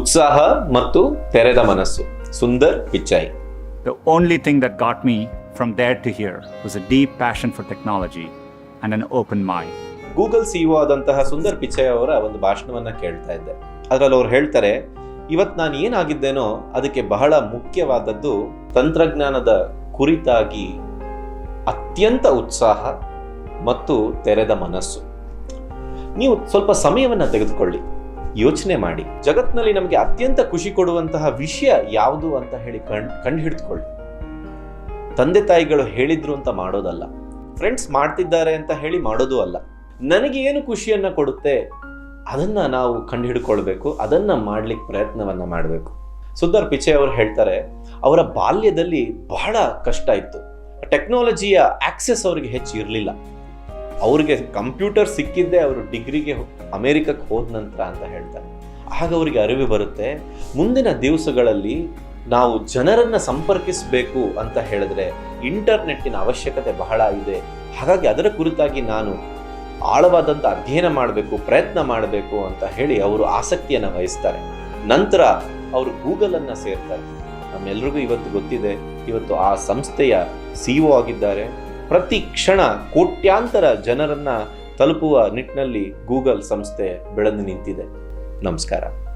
ಉತ್ಸಾಹ ಮತ್ತು ತೆರೆದ ಮನಸ್ಸು. Sundar Pichai. The only thing that got me from there to here was a deep passion for technology and an open mind Google CEO ಆದಂತಹ ಸುಂದರ್ ಪಿಚ್ಚೈ ಅವರ ಒಂದು ಭಾಷಣವನ್ನ ಕೇಳ್ತಾ ಇದ್ದೆ. ಅದರಲ್ಲಿ ಅವ್ರು ಹೇಳ್ತಾರೆ ಇವತ್ತು ನಾನು ಏನಾಗಿದ್ದೇನೋ ಅದಕ್ಕೆ ಬಹಳ ಮುಖ್ಯವಾದದ್ದು ತಂತ್ರಜ್ಞಾನದ ಕುರಿತಾಗಿ ಅತ್ಯಂತ ಉತ್ಸಾಹ ಮತ್ತು ತೆರೆದ ಮನಸ್ಸು. ನೀವು ಸ್ವಲ್ಪ ಸಮಯವನ್ನು ತೆಗೆದುಕೊಳ್ಳಿ. ಯೋಚನೆ ಮಾಡಿ. ಜಗತ್ತಿನಲ್ಲಿ ನಮಗೆ ಅತ್ಯಂತ ಖುಷಿ ಕೊಡುವಂತಹ ವಿಷಯ ಯಾವುದು ಅಂತ ಹೇಳಿ ಕಣ್ ಕಂಡು ಹಿಡಿದುಕೊಳ್ಳಿ. ತಂದೆ ತಾಯಿಗಳು ಹೇಳಿದ್ರು ಅಂತ ಮಾಡೋದಲ್ಲ. ಫ್ರೆಂಡ್ಸ್ ಮಾಡ್ತಿದ್ದಾರೆ ಅಂತ ಹೇಳಿ ಮಾಡೋದು ಅಲ್ಲ. ನನಗೆ ಏನು ಖುಷಿಯನ್ನ ಕೊಡುತ್ತೆ? ಅದನ್ನ ನಾವು ಕಂಡು ಹಿಡ್ಕೊಳ್ಬೇಕು, ಅದನ್ನ ಮಾಡ್ಲಿಕ್ಕೆ ಪ್ರಯತ್ನವನ್ನ ಮಾಡಬೇಕು. ಸುಂದರ್ ಪಿಚೆ ಅವರು ಹೇಳ್ತಾರೆ, ಅವರ ಬಾಲ್ಯದಲ್ಲಿ ಬಹಳ ಕಷ್ಟ ಇತ್ತು. ಟೆಕ್ನಾಲಜಿಯ ಆಕ್ಸೆಸ್ ಅವರಿಗೆ ಹೆಚ್ಚು ಇರಲಿಲ್ಲ. ಅವ್ರಿಗೆ ಕಂಪ್ಯೂಟರ್ ಸಿಕ್ಕಿದ್ದೇ ಅವರು ಡಿಗ್ರಿಗೆ ಅಮೆರಿಕಕ್ಕೆ ಹೋದ ನಂತರ ಅಂತ ಹೇಳ್ತಾರೆ. ಆಗ ಅವರಿಗೆ ಅರಿವು ಬರುತ್ತೆ, ಮುಂದಿನ ದಿವಸಗಳಲ್ಲಿ ನಾವು ಜನರನ್ನು ಸಂಪರ್ಕಿಸಬೇಕು ಅಂತ ಹೇಳಿದ್ರೆ ಇಂಟರ್ನೆಟ್ಟಿನ ಅವಶ್ಯಕತೆ ಬಹಳ ಇದೆ. ಹಾಗಾಗಿ ಅದರ ಕುರಿತಾಗಿ ನಾನು ಆಳವಾದಂಥ ಅಧ್ಯಯನ ಮಾಡಬೇಕು, ಪ್ರಯತ್ನ ಮಾಡಬೇಕು ಅಂತ ಹೇಳಿ ಅವರು ಆಸಕ್ತಿಯನ್ನು ವಹಿಸ್ತಾರೆ. ನಂತರ ಅವರು ಗೂಗಲನ್ನು ಸೇರ್ತಾರೆ. ನಮ್ಮೆಲ್ರಿಗೂ ಇವತ್ತು ಗೊತ್ತಿದೆ, ಇವತ್ತು ಆ ಸಂಸ್ಥೆಯ ಸಿಇಒ ಆಗಿದ್ದಾರೆ. ಪ್ರತಿ ಕ್ಷಣ ಕೋಟ್ಯಾಂತರ ಜನರನ್ನು ತಲುಪುವ ನಿಟ್ಟಿನಲ್ಲಿ ಗೂಗಲ್ ಸಂಸ್ಥೆ ಬೆಳೆದು ನಿಂತಿದೆ. ನಮಸ್ಕಾರ.